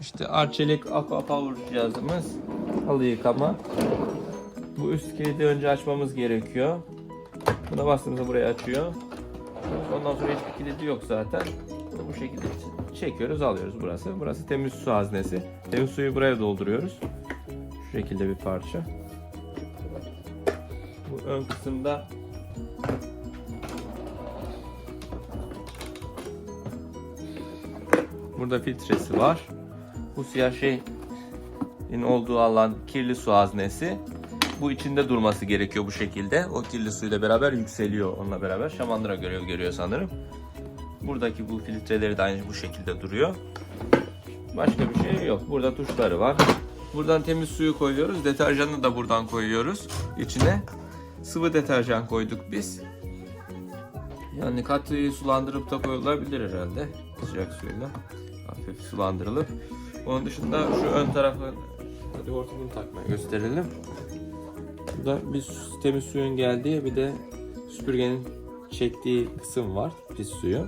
İşte Arçelik Aqua Power cihazımız. Halı yıkama. Bu üst kilidi önce açmamız gerekiyor. Buna bastığımızda burayı açıyor. Ondan sonra hiçbir kilidi yok zaten. Bunu bu şekilde çekiyoruz alıyoruz burası. Burası temiz su haznesi. Temiz suyu buraya dolduruyoruz. Şu şekilde bir parça. Bu ön kısımda Burada filtresi var. Bu siyah şeyin olduğu alan kirli su haznesi. Bu içinde durması gerekiyor bu şekilde. O kirli suyla beraber yükseliyor onunla beraber. Şamandıra görev görüyor sanırım. Buradaki bu filtreleri de aynı bu şekilde duruyor. Başka bir şey yok. Burada tuşları var. Buradan temiz suyu koyuyoruz. Deterjanı da buradan koyuyoruz içine. Sıvı deterjan koyduk biz. Yani katıyı sulandırıp da koyulabilir herhalde. Sıcak suyla. Hafif sulandırılıp. Onun dışında şu ön tarafı hadi hortumunu takmayı gösterelim. Burada bir su- temiz suyun geldiği bir de süpürgenin çektiği kısım var. Pis suyu.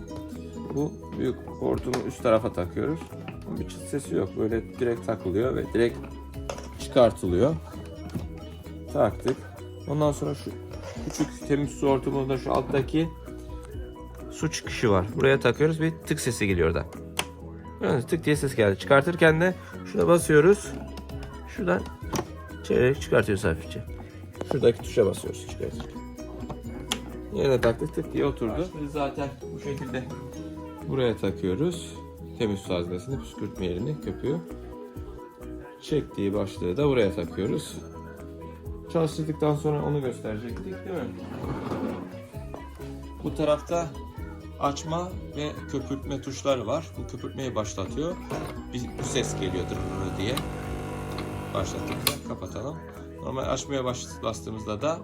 Bu büyük hortumu üst tarafa takıyoruz. Bir çıt sesi yok. Böyle direkt takılıyor ve direkt çıkartılıyor. Taktık. Ondan sonra şu küçük temiz su hortumunda şu alttaki su çıkışı var. Buraya takıyoruz bir tık sesi geliyor orada. Evet, tık diye ses geldi. Çıkartırken de şuna basıyoruz. Şuradan çevirerek çıkartıyoruz hafifçe. Şuradaki tuşa basıyoruz çıkartırken. Yerine taktık tık diye oturdu. Biz zaten bu şekilde buraya takıyoruz. Temiz su haznesini, püskürtme yerini, köpüğü. Çektiği başlığı da buraya takıyoruz. Çalıştırdıktan sonra onu gösterecektik değil mi? Bu tarafta açma ve köpürtme tuşları var. Bu köpürtmeyi başlatıyor. Bir, bu ses geliyor diye. Başlattıkça kapatalım. Normal açmaya baş, bastığımızda da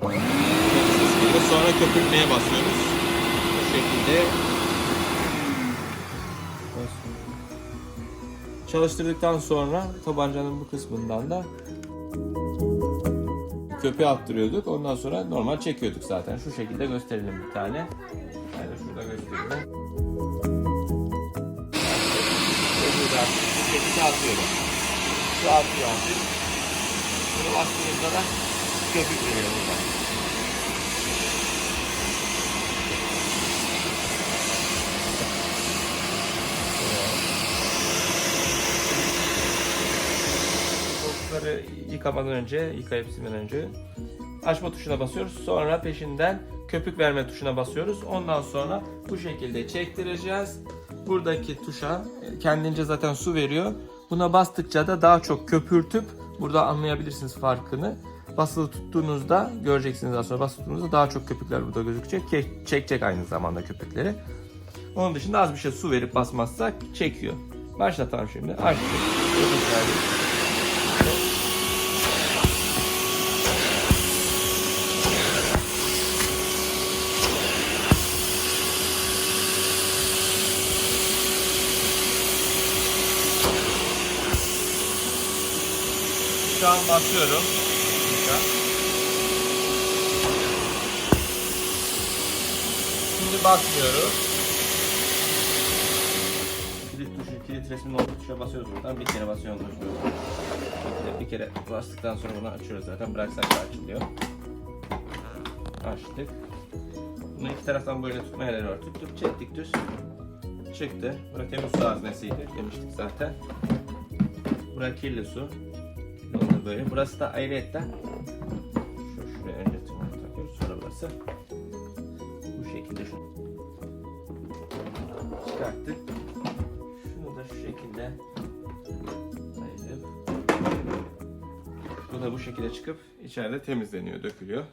ses geliyor. Sonra köpürtmeye basıyoruz. Bu şekilde çalıştırdıktan sonra tabancanın bu kısmından da köpeği attırıyorduk. Ondan sonra normal çekiyorduk zaten. Şu şekilde gösterelim bir tane. Burada bu şekilde atıyorum. Şu atıyor artık. Bunu bastığımızda da köpük veriyor burada. Koltukları yıkamadan önce, yıkayıp silmeden önce açma tuşuna basıyoruz. Sonra peşinden köpük verme tuşuna basıyoruz. Ondan sonra bu şekilde çektireceğiz. Buradaki tuşa kendince zaten su veriyor. Buna bastıkça da daha çok köpürtüp burada anlayabilirsiniz farkını. Basılı tuttuğunuzda göreceksiniz daha sonra basılı tuttuğunuzda daha çok köpükler burada gözükecek. Ke- Çekecek aynı zamanda köpükleri. Onun dışında az bir şey su verip basmazsak çekiyor. Başlatalım şimdi. Açtık. Köpük Şu an basıyorum. Şimdi basmıyoruz. Kilit tuşu, kilit resminin olduğu tuşa basıyoruz buradan. Bir kere basıyoruz. Bir, kere bastıktan sonra bunu açıyoruz zaten. Bıraksak da açılıyor. Açtık. Bunu iki taraftan böyle tutma yerleri var. Tuttuk, çektik düz. Çıktı. Burası temiz su haznesiydi demiştik zaten. Burası kirli su. Böyle. Burası da ayrıyetten şu şuraya önce tırnağı takıyoruz. Sonra burası. Bu şekilde şu. Çıkarttık. Şunu da şu şekilde ayırıp bu da bu şekilde çıkıp içeride temizleniyor, dökülüyor.